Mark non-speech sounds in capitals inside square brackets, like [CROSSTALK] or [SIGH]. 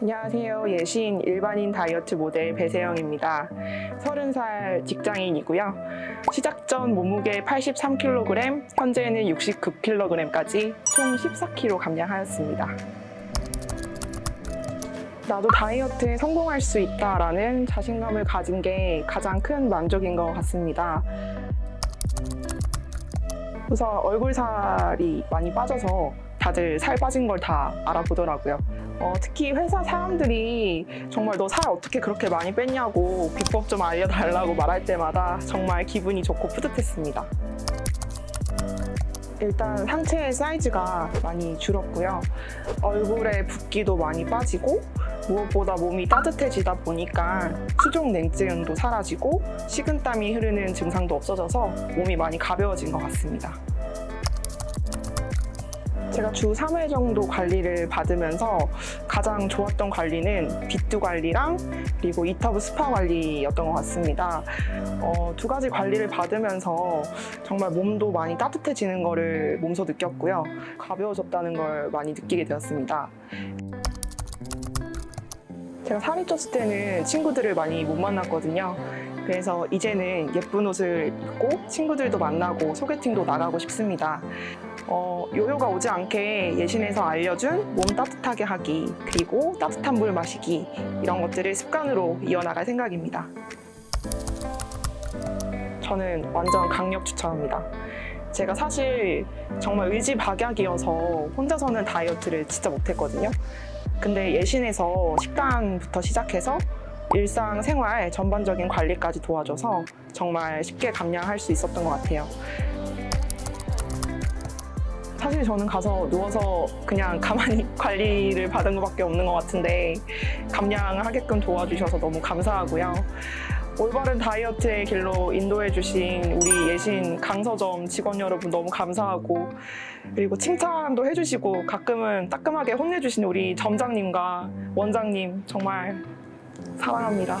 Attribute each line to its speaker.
Speaker 1: 안녕하세요. 예신 일반인 다이어트 모델 배세영입니다. 30살 직장인이고요. 시작 전 몸무게 83kg, 현재는 69kg까지 총 14kg 감량하였습니다. 나도 다이어트에 성공할 수 있다라는 자신감을 가진 게 가장 큰 만족인 것 같습니다. 우선 얼굴 살이 많이 빠져서 다들 살 빠진 걸 다 알아보더라고요. 어, 특히 회사 사람들이 정말 너 살 어떻게 그렇게 많이 뺐냐고 비법 좀 알려달라고 말할 때마다 정말 기분이 좋고 뿌듯했습니다. 일단 상체의 사이즈가 많이 줄었고요. 얼굴에 붓기도 많이 빠지고 무엇보다 몸이 따뜻해지다 보니까 수족 냉증도 사라지고 식은땀이 흐르는 증상도 없어져서 몸이 많이 가벼워진 것 같습니다. 제가 주 3회 정도 관리를 받으면서 가장 좋았던 관리는 비투 관리랑 그리고 이터브 스파 관리였던 것 같습니다. 어, 두 가지 관리를 받으면서 정말 몸도 많이 따뜻해지는 거를 몸소 느꼈고요. 가벼워졌다는 걸 많이 느끼게 되었습니다. 제가 살이 쪘을 때는 친구들을 많이 못 만났거든요. 그래서 이제는 예쁜 옷을 입고 친구들도 만나고 소개팅도 나가고 싶습니다. 어, 요요가 오지 않게 예신에서 알려준 몸 따뜻하게 하기, 그리고 따뜻한 물 마시기, 이런 것들을 습관으로 이어나갈 생각입니다. 저는 완전 강력 추천합니다. 제가 사실 정말 의지박약이어서 혼자서는 다이어트를 진짜 못했거든요. 근데 예신에서 식단부터 시작해서 일상생활 전반적인 관리까지 도와줘서 정말 쉽게 감량할 수 있었던 것 같아요. 사실 저는 가서 누워서 그냥 가만히 [LAUGHS] 관리를 받은 것밖에 없는 것 같은데 감량을 하게끔 도와주셔서 너무 감사하고요. 올바른 다이어트의 길로 인도해주신 우리 예신 강서점 직원 여러분 너무 감사하고 그리고 칭찬도 해주시고 가끔은 따끔하게 혼내주신 우리 점장님과 원장님 정말 사랑합니다.